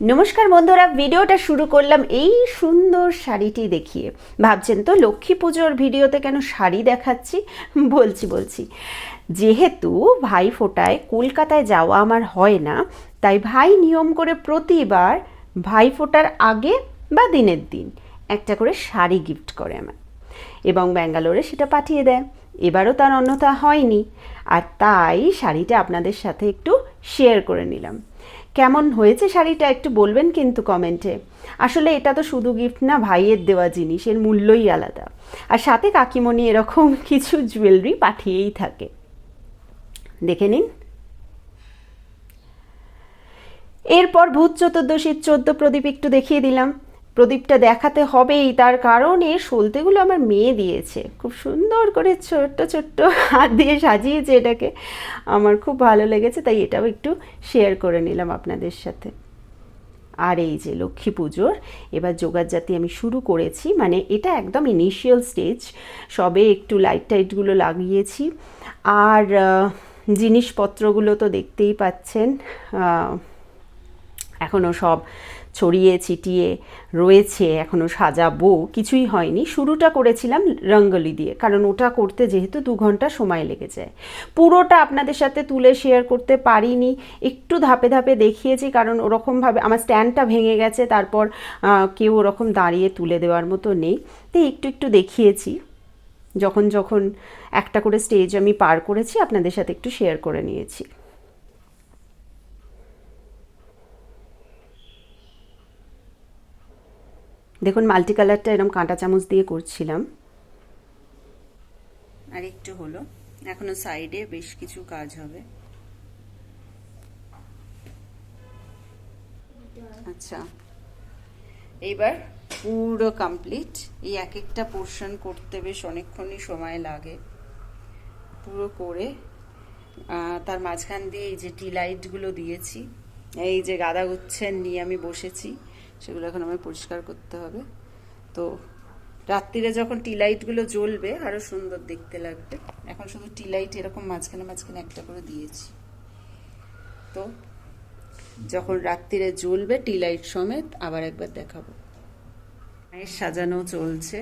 নমস্কার বন্ধুরা, ভিডিওটা শুরু করলাম এই সুন্দর শাড়িটি দেখিয়ে। ভাবছেন তো লক্ষ্মী পুজোর ভিডিওতে কেন শাড়ি দেখাচ্ছি? বলছি বলছি। যেহেতু ভাই ফোটায় কলকাতায় যাওয়া আমার হয় না, তাই ভাই নিয়ম করে প্রতিবার ভাই ফোটার আগে বা দিনের দিন একটা করে শাড়ি গিফট করে আমার এবং ব্যাঙ্গালোরে সেটা পাঠিয়ে দেয়। এবারও তার অন্যথা হয়নি। আর তাই শাড়িটা আপনাদের সাথে একটু শেয়ার করে নিলাম। কেমন হয়েছে শাড়িটা একটু বলবেন কিন্তু কমেন্টে। আসলে এটা তো শুধু গিফট না, ভাইয়ের দেওয়া জিনিস, এর মূল্যই আলাদা। আর সাথে কাকিমণি এরকম কিছু জুয়েলারি পাঠিয়েই থাকে। দেখে নিন। এরপর ভূত চতুর্দশীর চোদ্দ প্রদীপ একটু দেখিয়ে দিলাম। প্রদীপটা দেখাতে হবেই, তার কারণে সলতেগুলো আমার মেয়ে দিয়েছে। খুব সুন্দর করে ছোট্ট ছোট্ট হাত দিয়ে সাজিয়েছে এটাকে। আমার খুব ভালো লেগেছে, তাই এটাও একটু শেয়ার করে নিলাম আপনাদের সাথে। আর এই যে লক্ষ্মী পুজোর, এবার যোগাযাতি আমি শুরু করেছি মানে এটা একদম ইনিশিয়াল স্টেজ সবে একটু লাইট টাইটগুলো লাগিয়েছি। আর জিনিসপত্রগুলো তো দেখতেই পাচ্ছেন এখনও সব ছড়িয়ে ছিটিয়ে রয়েছে এখনও সাজাবো, কিছুই হয়নি। শুরুটা করেছিলাম রঙ্গলি দিয়ে, কারণ ওটা করতে যেহেতু দু ঘণ্টা সময় লেগে যায় পুরোটা আপনাদের সাথে তুলে শেয়ার করতে পারিনি, একটু ধাপে ধাপে দেখিয়েছি, কারণ ওরকমভাবে আমার স্ট্যান্ডটা ভেঙে গেছে, তারপর কেউ ওরকম দাঁড়িয়ে তুলে দেওয়ার মতো নেই। তাই একটু একটু দেখিয়েছি। যখন যখন একটা করে স্টেজ আমি পার করেছি, আপনাদের সাথে একটু শেয়ার করে নিয়েছি। দেখুন মাল্টি কালারটা এরকম কাঁটা চামচ দিয়ে করছিলাম। আর একটু হলো। এখনও সাইডে বেশ কিছু কাজ হবে। আচ্ছা। এইবার পুরো কমপ্লিট এই এক একটা পোর্শন করতে বেশ অনেকক্ষণই সময় লাগে। পুরো করে তার মাঝখান দিয়ে এই যে টি লাইটগুলো দিয়েছি, এই যে গাদা গুচ্ছেন নিয়ে আমি বসেছি। সেগুলো এখন আমায় পরিষ্কার করতে হবে। তো রাত্রিরে যখন টি লাইটগুলো জ্বলবে আরও সুন্দর দেখতে লাগবে। এখন শুধু টি লাইট এরকম মাঝখানে মাঝখানে একটা করে দিয়েছি। তো যখন রাত্রিরে জ্বলবে টি লাইট সমেত আবার একবার দেখাবো। মায়ের সাজানো চলছে।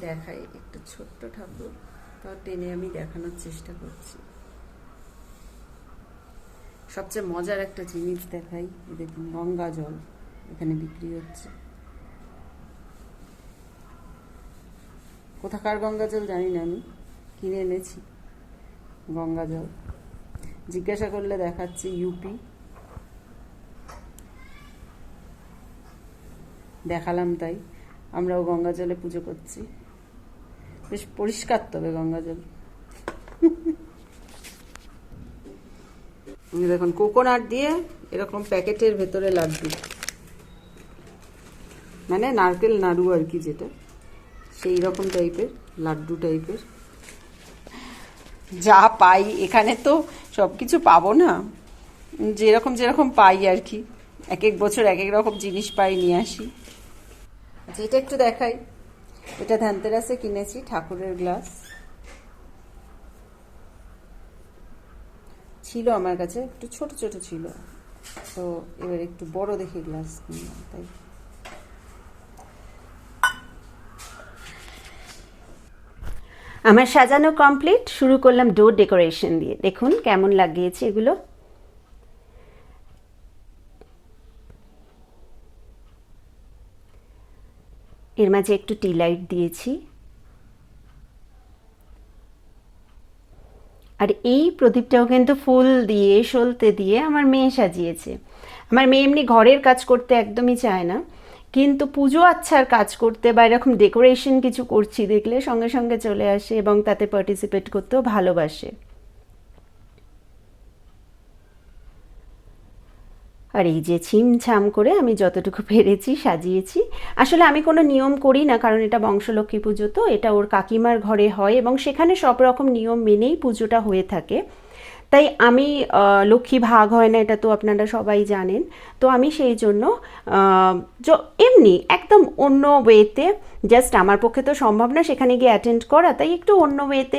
দেখাই একটু ছোট্ট ঠাকুর। তাও টেনে আমি দেখানোর চেষ্টা করছি। সবচেয়ে মজার একটা জিনিস দেখাই দেখুন গঙ্গা জল এখানে বিক্রি হচ্ছে। কোথাকার গঙ্গা জল জানি না আমি, কিনে এনেছি গঙ্গা জল। জিজ্ঞাসা করলে দেখাচ্ছে ইউপি দেখালাম তাই, আমরাও গঙ্গা জলে পুজো করছি। বেশ পরিষ্কার তবে গঙ্গা জল। দেখুন কোকোনাট দিয়ে এরকম প্যাকেটের ভেতরে লাড্ডু। মানে নারকেল নাড়ু আর কি যেটা, সেই রকম টাইপের লাড্ডু টাইপের যা পাই, এখানে তো সব কিছু পাবো না। যেরকম যেরকম পাই আর কি এক এক বছর এক এক রকম জিনিস পাই, নিয়ে আসি। আচ্ছা এটা একটু দেখাই। এটা ধানতেরাসে কিনেছি, ঠাকুরের গ্লাস ছিল আমার কাছে, একটু ছোট ছোট ছিল। তো এবার একটু বড় দেখে গ্লাস কিনলাম, তাই। আমার সাজানো কমপ্লিট শুরু করলাম ডোর ডেকোরেশন দিয়ে। দেখুন কেমন লাগিয়েছে এগুলো। এর মাঝে একটু টি লাইট দিয়েছি। আর এই প্রদীপটাও কিন্তু ফুল দিয়ে, সলতে দিয়ে আমার মেয়ে সাজিয়েছে। আমার মেয়ে এমনি ঘরের কাজ করতে একদমই চায় না, কিন্তু পুজো আচ্ছার কাজ করতে বা এরকম ডেকোরেশন কিছু করছি দেখলে সঙ্গে সঙ্গে চলে আসে এবং তাতে পার্টিসিপেট করতেও ভালোবাসে। আর এই যে ছিমছাম করে আমি যতটুকু পেরেছি সাজিয়েছি। আসলে আমি কোনো নিয়ম করি না, কারণ এটা বংশলক্ষ্মী পুজো, তো এটা ওর কাকিমার ঘরে হয় এবং সেখানে সব রকম নিয়ম মেনেই পুজোটা হয়ে থাকে। তাই আমি লক্ষ্মী ভাগ হয় না, এটা তো আপনারা সবাই জানেন। তো আমি সেই জন্য এমনি একদম অন্য ওয়েতে জাস্ট আমার পক্ষে তো সম্ভব না সেখানে গিয়ে অ্যাটেন্ড করা, তাই একটু অন্য ওয়েতে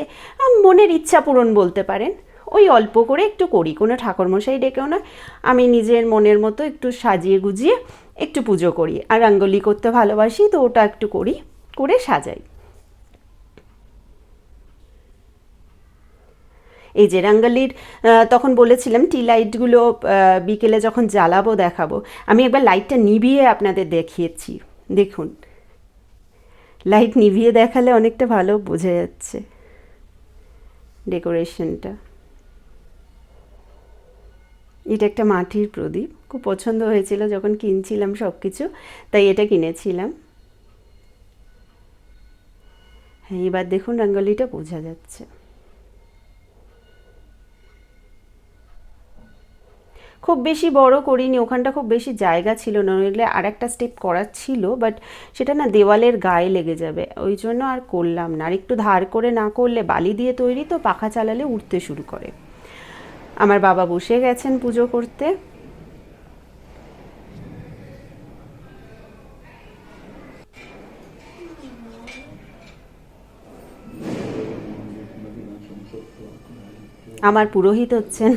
মনের ইচ্ছা পূরণ বলতে পারেন। ওই অল্প করে একটু করি, কোনো ঠাকুরমশাই ডেকেও না। আমি নিজের মনের মতো একটু সাজিয়ে গুজিয়ে একটু পুজো করি। আর রঙ্গোলি করতে ভালোবাসি, তো ওটা একটু করি, করে সাজাই। এই যে রাঙ্গালির তখন বলেছিলাম টি লাইটগুলো বিকেলে যখন জ্বালাবো, দেখাবো। আমি একবার লাইটটা নিভিয়ে আপনাদের দেখিয়েছি। দেখুন। লাইট নিভিয়ে দেখালে অনেকটা ভালো বোঝা যাচ্ছে। ডেকোরেশনটা এটা একটা মাটির প্রদীপ। খুব পছন্দ হয়েছিল যখন কিনছিলাম সব কিছু তাই এটা কিনেছিলাম। হ্যাঁ এবার দেখুন রঙ্গোলিটা বোঝা যাচ্ছে। খুব বেশি বড় করিনি, ওখানটা খুব বেশি জায়গা ছিল না, নইলে আর একটা স্টেপ করার ছিল বাট সেটা না দেওয়ালের গায়ে লেগে যাবে, ওই জন্য আর করলাম না। আর একটু ধার করে না করলে বালি দিয়ে তৈরি তো পাখা চালালে উঠতে শুরু করে। আমার বাবা বসে গেছেন পুজো করতে। আমার পুরোহিত হচ্ছেন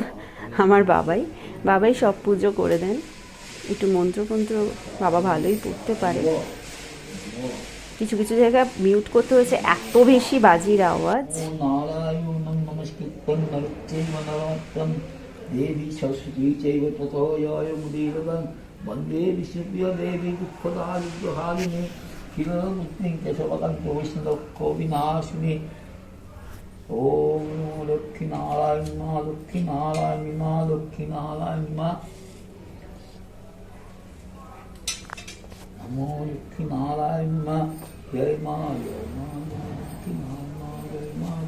আমার বাবাই। বাবাই সব পুজো করে দেন। একটু মন্ত্র মন্ত্র বাবা ভালোই পড়তে পারে। কিছু কিছু জায়গায় মিউট করতে হয়েছে। এত বেশি বাজির আওয়াজ। तन्नरुत्तैमनवात्तं देवी सरस्वती चैव ततो यायमुदीरवं वंदे विष्णुप्रिय देवी दुःखदारिद्रहारिणे। किलमुक्तिं केशवकन्तो विष्णुदुःखविनाशिनि ॐ मा मा मा नमो मा, जय मा जय मा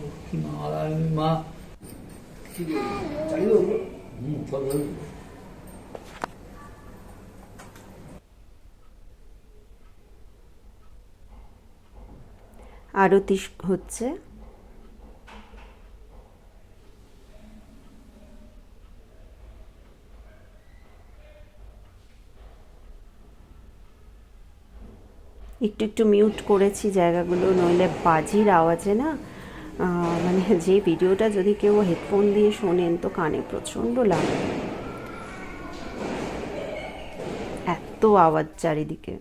लक्ष्मीनारायण मा, जय मा। আরতি হচ্ছে একটু একটু মিউট করেছি জায়গাগুলো নইলে বাজির আওয়াজে না? মানে যে ভিডিওটা যদি কেউ হেডফোন দিয়ে শোনেন তো কানে প্রচণ্ড লাগে এত আওয়াজ চারিদিকে।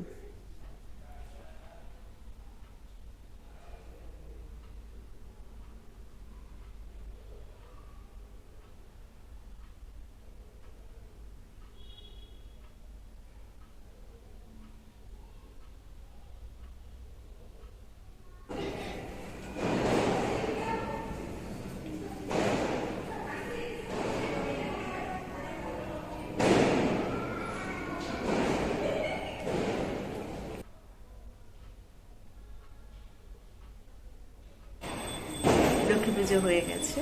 লক্ষ্মী পুজো হয়ে গেছে।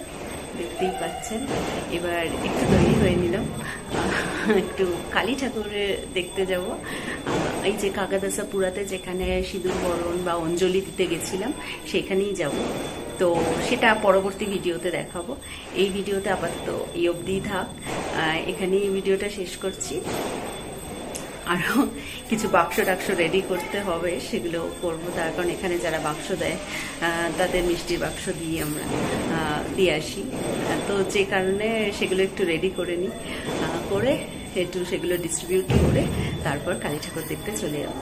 দেখতেই পাচ্ছেন। এবার একটু তৈরি হয়ে নিলাম। একটু কালী ঠাকুরের দেখতে যাব। এই যে কাকাদাসা পুরাতে যেখানে সিঁদুর বরণ বা অঞ্জলি দিতে গেছিলাম, সেখানেই যাব। তো সেটা পরবর্তী ভিডিওতে দেখাবো। এই ভিডিওতে আপাতত এই অবধিই থাক। এখানেই ভিডিওটা শেষ করছি। আরও কিছু বাক্স টাক্স রেডি করতে হবে, সেগুলো করব। তার কারণ এখানে যারা বাক্স দেয় তাদের মিষ্টির বাক্স দিয়ে আমরা দিয়ে আসি। তো যে কারণে সেগুলো একটু রেডি করে নিই। করে একটু সেগুলো ডিস্ট্রিবিউট করে তারপর কালী ঠাকুর দেখতে চলে যাব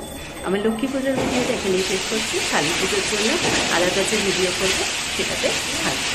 আমার লক্ষ্মী পুজোর ভিডিওটা এখানেই শেষ করছি। কালী পুজোর জন্য আলাদা যে ভিডিও করব, সেটাতে থাকবে।